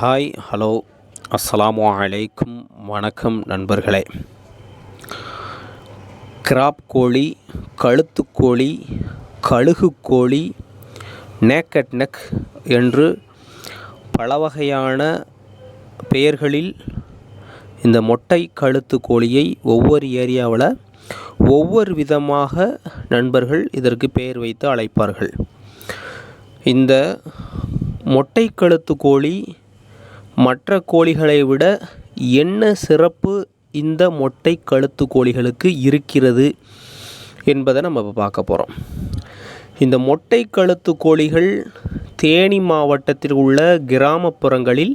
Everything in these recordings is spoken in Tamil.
Hi hello. அஸ்லாம் அலைக்கும். வணக்கம் நண்பர்களே. கிராப் கோழி கழுத்துக்கோழி கழுகு கோழி நேக்கட் நெக் என்று பல வகையான பெயர்களில் இந்த மொட்டை கழுத்து கோழியை ஒவ்வொரு ஏரியாவில் ஒவ்வொரு விதமாக நண்பர்கள் இதற்கு பெயர் வைத்து அழைப்பார்கள். இந்த மொட்டை கழுத்து கோழி மற்ற கோழிகளை விட என்ன சிறப்பு இந்த மொட்டை கழுத்து கோழிகளுக்கு இருக்கிறது என்பதை நம்ம இப்போ பார்க்க போகிறோம் இந்த மொட்டை கழுத்து கோழிகள் தேனி மாவட்டத்தில் உள்ள கிராமப்புறங்களில்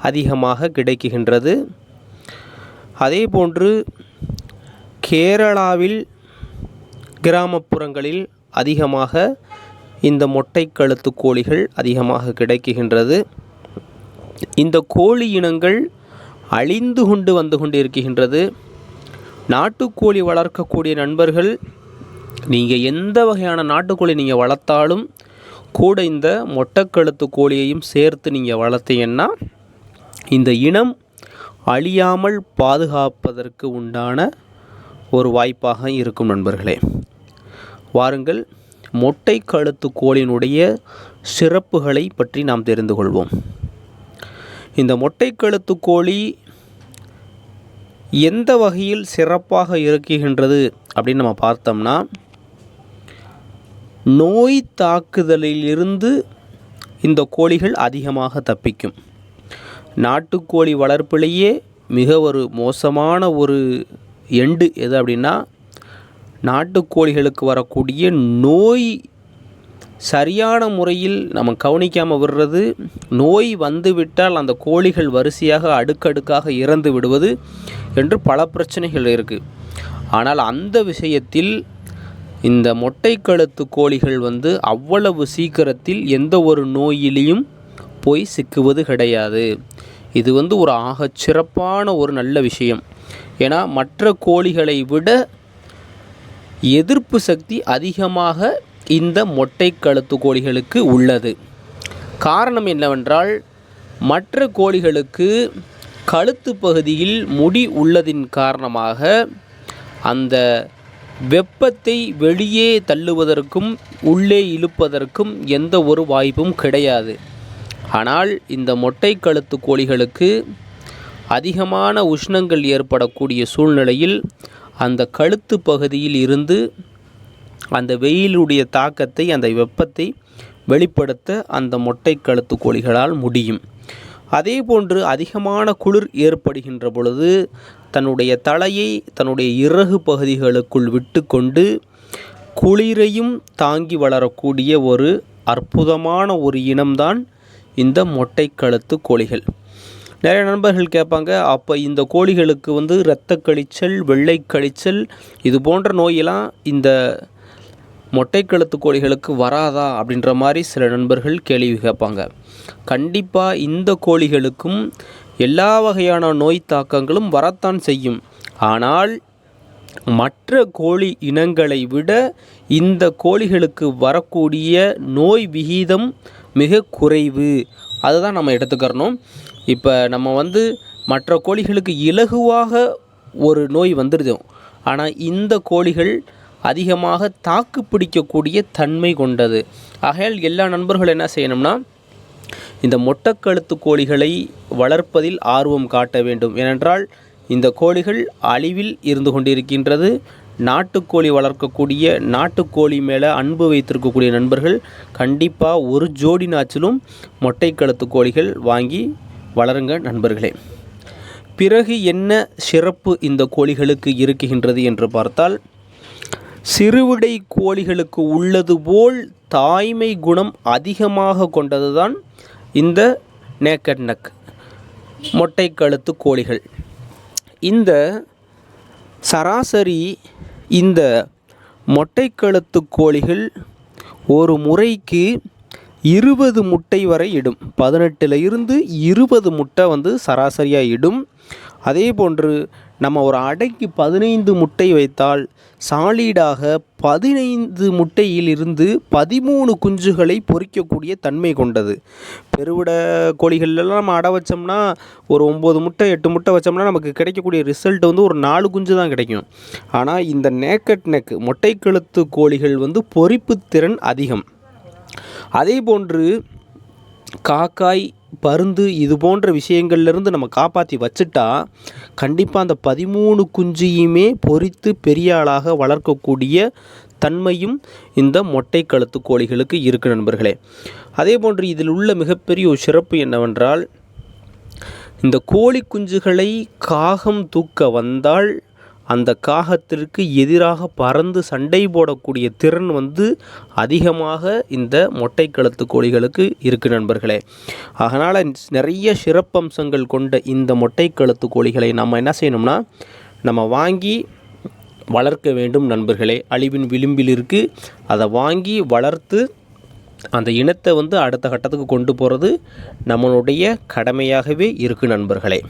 அதிகமாக கிடைக்குகின்றது அதே போன்று கேரளாவில் கிராமப்புறங்களில் அதிகமாக இந்த மொட்டை கழுத்து கோழிகள் அதிகமாக கிடைக்குகின்றது இந்த கோழி இனங்கள் அழிந்து கொண்டு வந்து கொண்டு இருக்கின்றது நாட்டுக்கோழி வளர்க்கக்கூடிய நண்பர்கள் நீங்கள் எந்த வகையான நாட்டுக்கோழி நீங்கள் வளர்த்தாலும் கூட இந்த மொட்டைக்கழுத்து கோழியையும் சேர்த்து நீங்கள் வளர்த்தீங்கன்னா இந்த இனம் அழியாமல் பாதுகாப்பதற்கு உண்டான ஒரு வாய்ப்பாக இருக்கும் நண்பர்களே. வாருங்கள் மொட்டை கழுத்து கோழியினுடைய சிறப்புகளை பற்றி நாம் தெரிந்து கொள்வோம். இந்த மொட்டை கழுத்து கோழி எந்த வகையில் சிறப்பாக இருக்குகின்றது அப்படின்னு நம்ம பார்த்தோம்னா நோய் தாக்குதலிலிருந்து இந்த கோழிகள் அதிகமாக தப்பிக்கும். நாட்டுக்கோழி வளர்ப்பிலேயே மிக ஒரு மோசமான ஒரு எண்டு எது அப்படின்னா நாட்டுக்கோழிகளுக்கு வரக்கூடிய நோய் சரியான முறையில் நம்ம கவனிக்காமல் விடுறது நோய் வந்துவிட்டால் அந்த கோழிகள் வரிசையாக அடுக்கடுக்காக இறந்து விடுவது என்று பல பிரச்சனைகள் இருக்குது ஆனால் அந்த விஷயத்தில் இந்த மொட்டை கழுத்து கோழிகள் வந்து அவ்வளவு சீக்கிரத்தில் எந்த ஒரு நோயிலையும் போய் சிக்குவது கிடையாது. இது வந்து ஒரு ஆக சிறப்பான ஒரு நல்ல விஷயம். ஏன்னா மற்ற கோழிகளை விட எதிர்ப்பு சக்தி அதிகமாக இந்த மொட்டை கழுத்து கோழிகளுக்கு உள்ளது. காரணம் என்னவென்றால் மற்ற கோழிகளுக்கு கழுத்து பகுதியில் முடி உள்ளதின் காரணமாக அந்த வெப்பத்தை வெளியே தள்ளுவதற்கும் உள்ளே இழுப்பதற்கும் எந்த ஒரு வாய்ப்பும் கிடையாது. ஆனால் இந்த மொட்டை கழுத்து கோழிகளுக்கு அதிகமான உஷ்ணங்கள் ஏற்படக்கூடிய சூழ்நிலையில் அந்த கழுத்து பகுதியில் இருந்து அந்த வெயிலுடைய தாக்கத்தை அந்த வெப்பத்தை வெளிப்படுத்த அந்த மொட்டை கழுத்து கோழிகளால் முடியும். அதே போன்று அதிகமான குளிர் ஏற்படுகின்ற பொழுது தன்னுடைய தலையை தன்னுடைய இறகு பகுதிகளுக்குள் விட்டுக்கொண்டு குளிரையும் தாங்கி வளரக்கூடிய ஒரு அற்புதமான ஒரு இனம்தான் இந்த மொட்டை கழுத்து கோழிகள். நிறைய நண்பர்கள் கேட்பாங்க அப்போ இந்த கோழிகளுக்கு வந்து இரத்த கழிச்சல் வெள்ளை கழிச்சல் இது போன்ற நோயெல்லாம் இந்த மொட்டை கழுத்து கோழிகளுக்கு வராதா அப்படின்ற மாதிரி சில நண்பர்கள் கேள்வி கேட்பாங்க. கண்டிப்பாக இந்த கோழிகளுக்கும் எல்லா வகையான நோய் தாக்கங்களும் வரத்தான் செய்யும். ஆனால் மற்ற கோழி இனங்களை விட இந்த கோழிகளுக்கு வரக்கூடிய நோய் விகிதம் மிக குறைவு. அதுதான் நம்ம எடுத்துக்கிறணும். இப்போ நம்ம வந்து மற்ற கோழிகளுக்கு இலகுவாக ஒரு நோய் வந்துடுது ஆனால் இந்த கோழிகள் அதிகமாக தாக்கு பிடிக்கக்கூடிய தன்மை கொண்டது. ஆகையால் எல்லா நண்பர்களும் என்ன செய்யணும்னா இந்த மொட்டக்கழுத்து கோழிகளை வளர்ப்பதில் ஆர்வம் காட்ட வேண்டும். ஏனென்றால் இந்த கோழிகள் அழிவில் இருந்து கொண்டிருக்கின்றது. நாட்டுக்கோழி வளர்க்கக்கூடிய நாட்டுக்கோழி மேலே அன்பு வைத்திருக்கக்கூடிய நண்பர்கள் கண்டிப்பாக ஒரு ஜோடி நாச்சிலும் மொட்டைக்கழுத்து கோழிகள் வாங்கி வளருங்க நண்பர்களே. பிறகு என்ன சிறப்பு இந்த கோழிகளுக்கு இருக்குகின்றது என்று பார்த்தால் சிறுவிடை கோழிகளுக்கு உள்ளது போல் தாய்மை குணம் அதிகமாக கொண்டதுதான் இந்த நேக்கட் நக் மொட்டை கழுத்து கோழிகள். இந்த சராசரி இந்த மொட்டை கழுத்து கோழிகள் ஒரு முறைக்கு இருபது முட்டை வரை இடும். பதினெட்டில் இருந்து இருபது முட்டை வந்து சராசரியாக இடும். அதே போன்று நம்ம ஒரு அடைக்கு பதினைந்து முட்டை வைத்தால் சாலீடாக பதினைந்து முட்டையில் இருந்து பதிமூணு குஞ்சுகளை பொறிக்கக்கூடிய தன்மை கொண்டது. பெருவிட கோழிகள்லாம் நம்ம அடை வச்சோம்னா ஒரு ஒம்பது முட்டை எட்டு முட்டை வச்சோம்னா நமக்கு கிடைக்கக்கூடிய ரிசல்ட் வந்து ஒரு நாலு குஞ்சு தான் கிடைக்கும். ஆனால் இந்த நேக்கட் நெக் முட்டை கழுத்து கோழிகள் வந்து பொறிப்பு திறன் அதிகம். அதே போன்று காக்காய் பருந்து இது போன்ற விஷயங்கள்லேருந்து நம்ம காப்பாற்றி வச்சுட்டா கண்டிப்பாக அந்த பதிமூணு குஞ்சியுமே பொறித்து பெரிய ஆளாக வளர்க்கக்கூடிய தன்மையும் இந்த மொட்டை கழுத்து கோழிகளுக்கு இருக்கு நண்பர்களே. அதே போன்று இதில் உள்ள மிகப்பெரிய ஒரு சிறப்பு என்னவென்றால் இந்த கோழி குஞ்சுகளை காகம் தூக்க வந்தால் அந்த காகத்திற்கு எதிராக பறந்து சண்டை போடக்கூடிய திறன் வந்து அதிகமாக இந்த மொட்டை கழுத்து கோழிகளுக்கு இருக்குது நண்பர்களே. அதனால் நிறைய சிறப்பம்சங்கள் கொண்ட இந்த மொட்டை கழுத்து கோழிகளை நம்ம என்ன செய்யணும்னா நம்ம வாங்கி வளர்க்க வேண்டும் நண்பர்களே. அழிவின் விளிம்பில் இருக்குது அதை வாங்கி வளர்த்து அந்த இனத்தை வந்து அடுத்த கட்டத்துக்கு கொண்டு போகிறது நம்மளுடைய கடமையாகவே இருக்கு நண்பர்களே.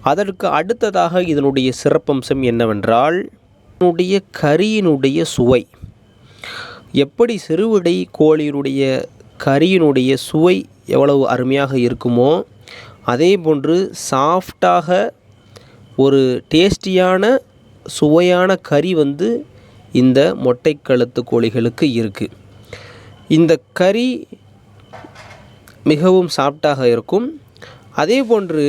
அதற்கு அடுத்ததாக இதனுடைய சிறப்பம்சம் என்னவென்றால் இதனுடைய கரியினுடைய சுவை. எப்படி சிறுவிடை கோழியினுடைய கரியினுடைய சுவை எவ்வளவு அருமையாக இருக்குமோ அதே போன்று சாஃப்டாக ஒரு டேஸ்டியான சுவையான கறி வந்து இந்த மொட்டை கழுத்து கோழிகளுக்கு இருக்குது இந்த கறி மிகவும் சாஃப்டாக இருக்கும். அதே போன்று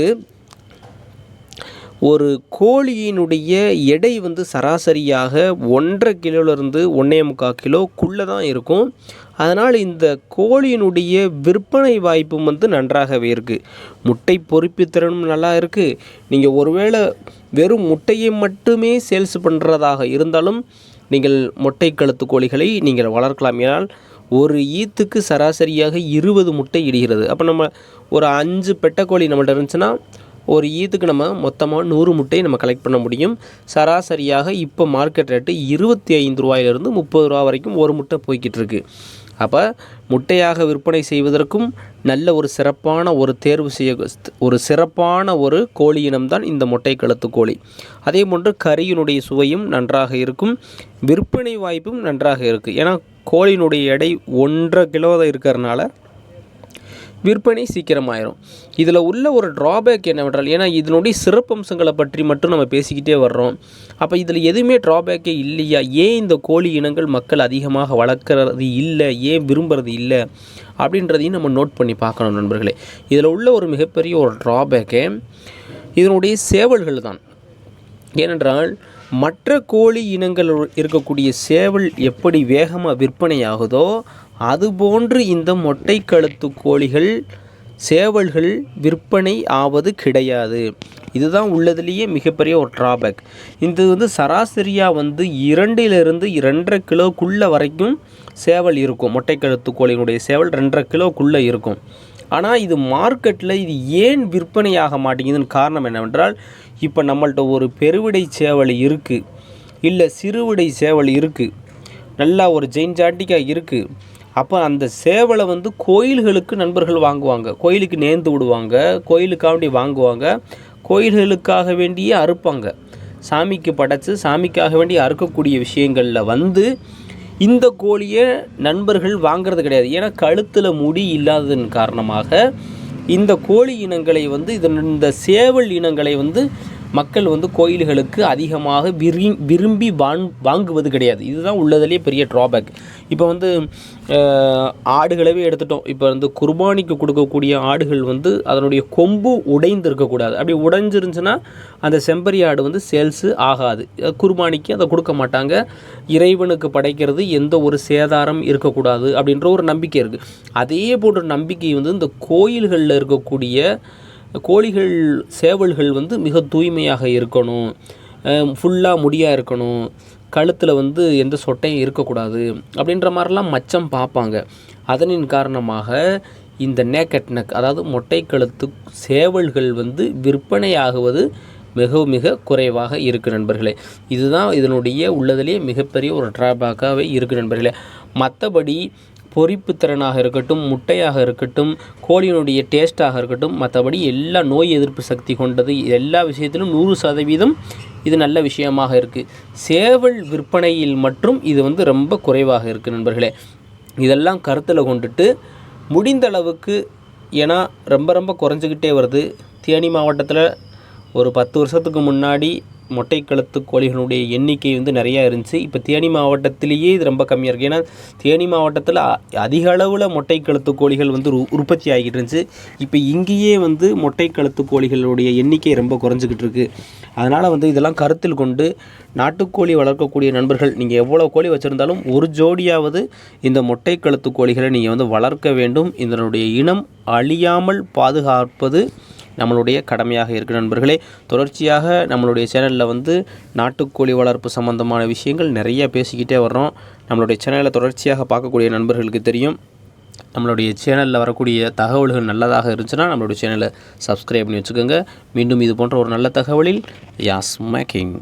ஒரு கோழியினுடைய எடை வந்து சராசரியாக ஒன்றரை கிலோலேருந்து ஒன்றே முக்கால் கிலோக்குள்ளே தான் இருக்கும். அதனால் இந்த கோழியினுடைய விற்பனை வாய்ப்பும் வந்து நன்றாகவே இருக்குது முட்டை பொறிப்பு திறனும் நல்லா இருக்குது நீங்கள் ஒருவேளை வெறும் முட்டையை மட்டுமே சேல்ஸ் பண்ணுறதாக இருந்தாலும் நீங்கள் முட்டை கழுத்து கோழிகளை நீங்கள் வளர்க்கலாம். ஏனால் ஒரு ஈத்துக்கு சராசரியாக இருபது முட்டை இடுகிறது. அப்போ நம்ம ஒரு அஞ்சு பெட்டைக்கோழி நம்மள்ட்ட இருந்துச்சுன்னா ஒரு ஈத்துக்கு நம்ம மொத்தமாக நூறு முட்டையை நம்ம கலெக்ட் பண்ண முடியும். சராசரியாக இப்போ மார்க்கெட் ரேட்டு இருபத்தி ஐந்து ரூபாயிலிருந்து முப்பது ரூபா வரைக்கும் ஒரு முட்டை போய்கிட்டு இருக்குது அப்போ முட்டையாக விற்பனை செய்வதற்கும் நல்ல ஒரு சிறப்பான ஒரு தேர்வு செய்ய ஒரு சிறப்பான ஒரு கோழி இனம்தான் இந்த முட்டை கழுத்து கோழி. அதே போன்று கறியினுடைய சுவையும் நன்றாக இருக்கும் விற்பனை வாய்ப்பும் நன்றாக இருக்குது ஏன்னா கோழியினுடைய எடை ஒன்றரை கிலோ இருக்கிறனால இருக்கிறதுனால விற்பனை சீக்கிரமாயிரும். இதில் உள்ள ஒரு ட்ராபேக் என்னவென்றால் ஏன்னா இதனுடைய சிறப்பம்சங்களை பற்றி மட்டும் நம்ம பேசிக்கிட்டே வர்றோம். அப்போ இதில் எதுவுமே ட்ராபேக்கே இல்லையா? ஏன் இந்த கோழி இனங்கள் மக்கள் அதிகமாக வளர்க்குறது இல்லை? ஏன் விரும்புறது இல்லை? அப்படின்றதையும் நம்ம நோட் பண்ணி பார்க்கணும் நண்பர்களே. இதில் உள்ள ஒரு மிகப்பெரிய ஒரு ட்ராபேக்கே இதனுடைய சேவல்கள் தான். ஏனென்றால் மற்ற கோழி இனங்கள் இருக்கக்கூடிய சேவல் எப்படி வேகமாக விற்பனை ஆகுதோ அதுபோன்று இந்த மொட்டை கழுத்து கோழிகள் சேவல்கள் விற்பனை ஆவது கிடையாது. இதுதான் உள்ளதுலேயே மிகப்பெரிய ஒரு ட்ராபேக் இது வந்து சராசரியாக வந்து இரண்டிலிருந்து இரண்டரை கிலோக்குள்ளே வரைக்கும் சேவல் இருக்கும். மொட்டை கழுத்து கோழியினுடைய சேவல் ரெண்டரை கிலோக்குள்ளே இருக்கும். ஆனால் இது மார்க்கெட்டில் இது ஏன் விற்பனையாக மாட்டேங்குதுன்னு காரணம் என்னவென்றால் இப்போ நம்மள்கிட்ட ஒரு பெருவிடை சேவல் இருக்குது இல்லை சிறுவிடை சேவல் இருக்குது நல்லா ஒரு ஜெயின்ஜாட்டிக்காக இருக்குது அப்போ அந்த சேவலை வந்து கோயில்களுக்கு நண்பர்கள் வாங்குவாங்க. கோயிலுக்கு நேர்ந்து விடுவாங்க. கோயிலுக்காக வேண்டி வாங்குவாங்க. கோயில்களுக்காக வேண்டியே அறுப்பாங்க. சாமிக்கு படைத்து சாமிக்காக வேண்டி அறுக்கக்கூடிய விஷயங்களில் வந்து இந்த கோழியை நண்பர்கள் வாங்கிறது கிடையாது. ஏன்னா கழுத்தில் முடி இல்லாததன் காரணமாக இந்த கோழி இனங்களை வந்து இதன் இந்த சேவல் இனங்களை வந்து மக்கள் வந்து கோயில்களுக்கு அதிகமாக விரி விரும்பி வாங் வாங்குவது கிடையாது. இதுதான் உள்ளதுலேயே பெரிய ட்ராபேக் இப்போ வந்து ஆடுகளவே எடுத்துட்டோம். இப்போ வந்து குர்பானிக்கு கொடுக்கக்கூடிய ஆடுகள் வந்து அதனுடைய கொம்பு உடைந்து இருக்கக்கூடாது அப்படி உடைஞ்சிருந்துச்சுன்னா அந்த செம்பரி ஆடு வந்து சேல்ஸு ஆகாது. குர்பானிக்கு அதை கொடுக்க மாட்டாங்க. இறைவனுக்கு படைக்கிறது எந்த ஒரு சேதாரம் இருக்கக்கூடாது அப்படின்ற ஒரு நம்பிக்கை இருக்குது அதே போன்ற நம்பிக்கை வந்து இந்த கோயில்களில் இருக்கக்கூடிய கோழிகள் சேவல்கள் வந்து மிக தூய்மையாக இருக்கணும். ஃபுல்லாக முடியாக இருக்கணும். கழுத்தில் வந்து எந்த சொட்டையும் இருக்கக்கூடாது அப்படின்ற மாதிரிலாம் மச்சம் பார்ப்பாங்க. அதனின் காரணமாக இந்த நேக்கட் நெக் அதாவது மொட்டை கழுத்து சேவல்கள் வந்து விற்பனையாகுவது மிக மிக குறைவாக இருக்குது நண்பர்களே. இதுதான் இதனுடைய உள்ளதிலேயே மிகப்பெரிய ஒரு ட்ராபேக்காகவே இருக்குது நண்பர்களே. மற்றபடி பொறிப்பு திறனாக இருக்கட்டும் முட்டையாக இருக்கட்டும் கோழியினுடைய டேஸ்ட்டாக இருக்கட்டும் மற்றபடி எல்லா நோய் எதிர்ப்பு சக்தி கொண்டது எல்லா விஷயத்திலும் நூறு சதவீதம் இது நல்ல விஷயமாக இருக்குது சேவல் விற்பனையில் மற்றும் இது வந்து ரொம்ப குறைவாக இருக்குது நண்பர்களே. இதெல்லாம் கருத்தில் கொண்டுட்டு முடிந்த அளவுக்கு ஏன்னா ரொம்ப ரொம்ப குறைஞ்சிக்கிட்டே வருது. தேனி மாவட்டத்தில் ஒரு பத்து வருஷத்துக்கு முன்னாடி மொட்டை கழுத்து கோழிகளுடைய எண்ணிக்கை வந்து நிறையா இருந்துச்சு. இப்போ தேனி மாவட்டத்திலேயே இது ரொம்ப கம்மியாக இருக்குது ஏன்னா தேனி மாவட்டத்தில் அ- அதிக அளவில் மொட்டை கழுத்து கோழிகள் வந்து உரு- உற்பத்தி ஆகிட்டு இருந்துச்சு. இப்போ இங்கேயே வந்து மொட்டை கழுத்து கோழிகளுடைய எண்ணிக்கை ரொம்ப குறைஞ்சிக்கிட்டு இருக்குது அதனால் வந்து இதெல்லாம் கருத்தில் கொண்டு நாட்டுக்கோழி வளர்க்கக்கூடிய நண்பர்கள் நீங்கள் எவ்வளோ கோழி வச்சுருந்தாலும் ஒரு ஜோடியாவது இந்த மொட்டை கழுத்து கோழிகளை நீங்கள் வந்து வளர்க்க வேண்டும். இதனுடைய இனம் அழியாமல் பாதுகாப்பது நம்மளுடைய கடமையாக இருக்கு நண்பர்களே தொடர்ச்சியாக நம்மளுடைய சேனலில் வந்து நாட்டுக்கோழி வளர்ப்பு சம்பந்தமான விஷயங்கள் நிறைய பேசிக்கிட்டே வர்றோம். நம்மளுடைய சேனலை தொடர்ச்சியாக பார்க்கக்கூடிய நண்பர்களுக்கு தெரியும். நம்மளுடைய சேனலில் வரக்கூடிய தகவல்கள் நல்லதாக இருந்துச்சுன்னா நம்மளுடைய சேனலை சப்ஸ்கிரைப் பண்ணி வச்சுக்கோங்க. மீண்டும் இது போன்ற ஒரு நல்ல தகவலில் யாஸ் மேக்கிங்